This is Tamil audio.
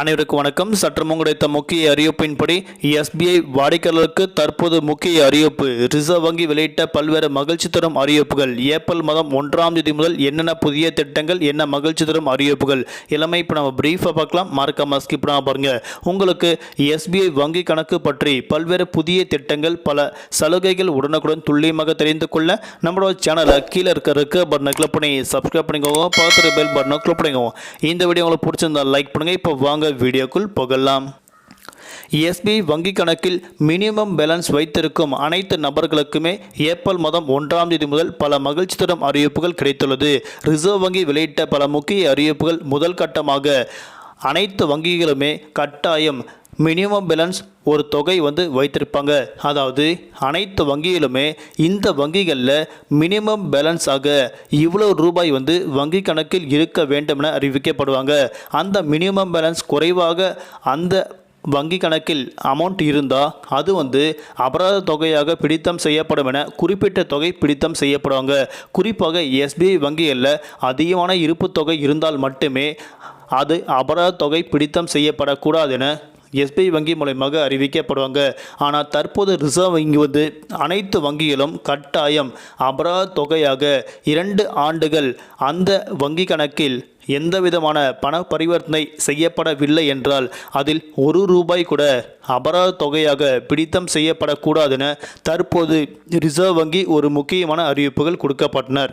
அனைவருக்கும் வணக்கம். சற்று கிடைத்த முக்கிய அறிவிப்பின்படி எஸ்பிஐ வாடிக்கையாளருக்கு தற்போது முக்கிய அறிவிப்பு. ரிசர்வ் வங்கி வெளியிட்ட பல்வேறு மகிழ்ச்சி தரும் அறிவிப்புகள். ஏப்ரல் மாதம் ஒன்றாம் தேதி முதல் என்னென்ன புதிய திட்டங்கள் என்ன மகிழ்ச்சி தரும் அறிவிப்புகள்? எல்லாமே இப்போ நம்ம பிரீஃபாக பார்க்கலாம். மறக்காம ஸ்கிப் பண்ணாம பாருங்கள் உங்களுக்கு எஸ்பிஐ வங்கி கணக்கு பற்றி பல்வேறு புதிய திட்டங்கள் பல சலுகைகள் உடனுக்குடன் துல்லியமாக தெரிந்து கொள்ள நம்மளோட சேனலை கீழே இருக்க இருக்க பட்டனை கிளிக் பண்ணி சப்ஸ்கிரைப் பண்ணிக்கோங்க. பார்த்துட்டு பெல் பட்டனை கிளிக் பண்ணிக்கோங்க. இந்த வீடியோ உங்களுக்கு பிடிச்சிருந்தா லைக் பண்ணுங்கள் இப்போ வாங்க வீடியோக்குள் போகலாம். எஸ்பிஐ வங்கிக் கணக்கில் மினிமம் பேலன்ஸ் வைத்திருக்கும் அனைத்து நபர்களுக்குமே ஏப்ரல் மாதம் ஒன்றாம் தேதி முதல் பல மகிழ்ச்சி தரும் அறிவிப்புகள் கிடைத்துள்ளது. ரிசர்வ் வங்கி வெளியிட்ட பல முக்கிய அறிவிப்புகள் முதல் கட்டமாக அனைத்து வங்கிகளுமே கட்டாயம் மினிமம் பேலன்ஸ் ஒரு தொகை வந்து வைத்திருப்பாங்க. அதாவது அனைத்து வங்கியிலுமே இந்த வங்கிகளில் மினிமம் பேலன்ஸ் ஆக இவ்வளோ ரூபாய் வந்து வங்கி கணக்கில் இருக்க வேண்டும் என அறிவிக்கப்படுவாங்க. அந்த மினிமம் பேலன்ஸ் குறைவாக அந்த வங்கி கணக்கில் அமௌண்ட் இருந்தால் அது வந்து அபராத தொகையாக பிடித்தம் செய்யப்படும் என குறிப்பிட்ட தொகை பிடித்தம் செய்யப்படுவாங்க. குறிப்பாக எஸ்பிஐ வங்கிகளில் அதிகமான இருப்பு தொகை இருந்தால் மட்டுமே அது அபராத தொகை பிடித்தம் செய்யப்படக்கூடாது என எஸ்பிஐ வங்கி மூலயமாக அறிவிக்கப்படுவாங்க. ஆனால் தற்போது ரிசர்வ் வங்கி வந்து அனைத்து வங்கிகளும் கட்டாயம் அபராத தொகையாக இரண்டு ஆண்டுகள் அந்த வங்கி கணக்கில் எந்த விதமான பண பரிவர்த்தனை செய்யப்படவில்லை என்றால் அதில் ஒரு ரூபாய் கூட அபராத தொகையாக பிடித்தம் செய்யப்படக்கூடாது என தற்போது ரிசர்வ் வங்கி ஒரு முக்கியமான அறிவிப்புகள் கொடுக்கப்பட்டனர்.